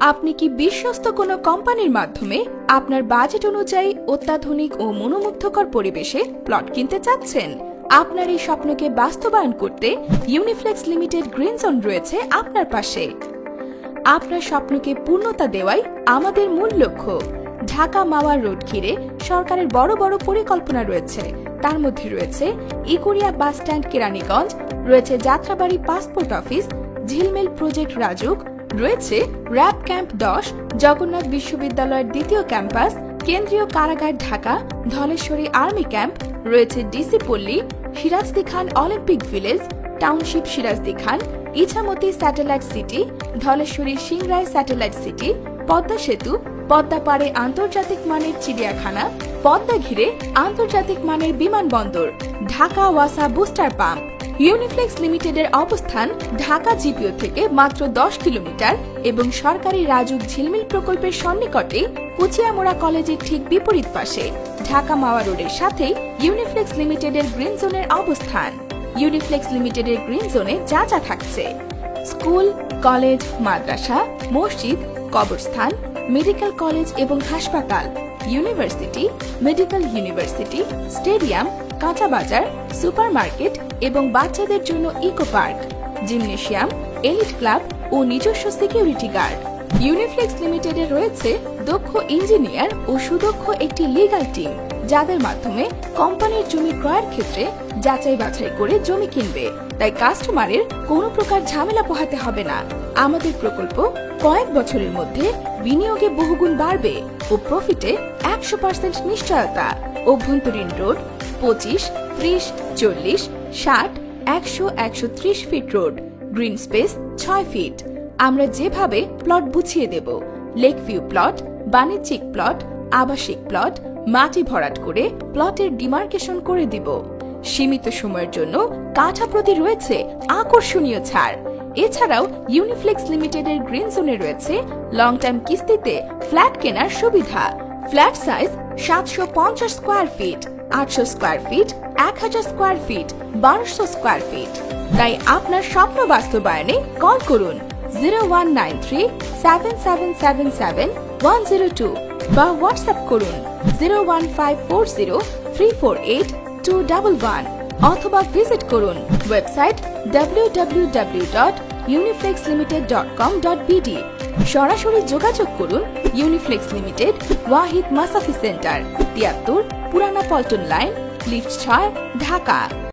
আপনি কি বিশ্বস্ত কোনো কোম্পানির মাধ্যমে আপনার বাজেট অনুযায়ী অত্যাধুনিক ও মনোমুগ্ধকর পরিবেশে প্লট কিনতে চাচ্ছেন? আপনার এই স্বপ্নকে বাস্তবায়ন করতে ইউনিফ্লেক্স লিমিটেড গ্রিন জোন রয়েছে আপনার পাশে। আপনার স্বপ্নকে পূর্ণতা দেওয়াই আমাদের মূল লক্ষ্য। ঢাকা মাওয়ার রোড ঘিরে সরকারের বড় বড় পরিকল্পনা রয়েছে। তার মধ্যে রয়েছে ইকুরিয়া বাস স্ট্যান্ড কেরানীগঞ্জ, রয়েছে Jatrabari passport office, Jhilmil project RAJUK রয়েছে র্যাব ক্যাম্প দশ, জগন্নাথ বিশ্ববিদ্যালয়ের দ্বিতীয় ক্যাম্পাস, কেন্দ্রীয় কারাগার ঢাকা, ধলেশ্বরী আর্মি ক্যাম্প, রয়েছে ডিসি পল্লী, Sirajdikhan Olympic village, township Sirajdikhan, Ichamati satellite city, Dhaleshwari Singrai satellite city, Padma সেতু পদ্মাপাড়ে আন্তর্জাতিক মানের চিড়িয়াখানা, পদ্মা ঘিরে আন্তর্জাতিক মানের বিমানবন্দর, ঢাকা ওয়াসা বুস্টার পাম্প। ইউনিফ্লেক্স লিমিটেডের অবস্থান ঢাকা জিপিও থেকে মাত্র দশ কিলোমিটার এবং সরকারি রাজুক ঝিলমিল প্রকল্পের সন্নিকটে কুচিয়ামোড়া কলেজের ঠিক বিপরীত পাশে ঢাকা মাওয়া রোডের সাথেই ইউনিফ্লেক্স লিমিটেডের গ্রিন জোনের অবস্থান। ইউনিফ্লেক্স লিমিটেডের গ্রিন জোনে যা যা থাকছে। স্কুল, কলেজ, মাদ্রাসা, মসজিদ, কবরস্থান, মেডিকেল কলেজ এবং হাসপাতাল, ইউনিভার্সিটি, মেডিকেল ইউনিভার্সিটি, স্টেডিয়াম কাঁচা বাজার সুপার মার্কেট এবং বাচ্চাদের জন্য eco park, gymnasium, elite club ও নিজস্ব সিকিউরিটি গার্ড। ইউনিফ্লেক্স লিমিটেডে রয়েছে দক্ষ ইঞ্জিনিয়ার ও সুদক্ষ একটি লিগ্যাল টিম যাদের মাধ্যমে কোম্পানির জমি ক্রয়ের ক্ষেত্রে যাচাই বাছাই করে জমি কিনবে। তাই কাস্টমারের কোনো প্রকার ঝামেলা পোহাতে হবে না। আমাদের প্রকল্প কয়েক বছরের মধ্যে বিনিয়োগে বহুগুণ বাড়বে ও প্রফিটে একশো পার্সেন্ট নিশ্চয়তা। অভ্যন্তরীণ রোড পঁচিশ, ত্রিশ, চল্লিশ, ষাট, একশো একশো ত্রিশ ফিট রোড গ্রিন স্পেস ছয় ফিট আমরা যেভাবে প্লট বুঝিয়ে দেব লেক ভিউ প্লট বাণিজ্যিক প্লট, আবাসিক প্লট, মাটি ভরাট করে প্লটের ডিমার্কেশন করে দিব। সীমিত সময়ের জন্য কাঠা প্রতি রয়েছে আকর্ষণীয় ছাড়। এছাড়াও ইউনিফ্লেক্স লিমিটেডের গ্রিন জোনে রয়েছে লং টাইম কিস্তিতে ফ্ল্যাট কেনার সুবিধা। ফ্ল্যাট সাইজ সাতশো পঞ্চাশ স্কোয়ার ফিট আটশো স্কোয়ার ফিট এক হাজার স্কোয়ার ফিট বারোশো স্কোয়ার ফিট তাই আপনার স্বপ্ন বাস্তবায়নে কল করুন। Zero one nine three seven seven seven seven one zero two বা হোয়াটসঅ্যাপ করুন zero one five four zero three four eight two double one অথবা ভিজিট করুন ওয়েবসাইট www.uniflexlimited.com.bd সরাসরি যোগাযোগ করুন Uniflex limited Wahid Masafi centre তিয়াত্তর, Purana Paltan line, lift ছয়, ঢাকা।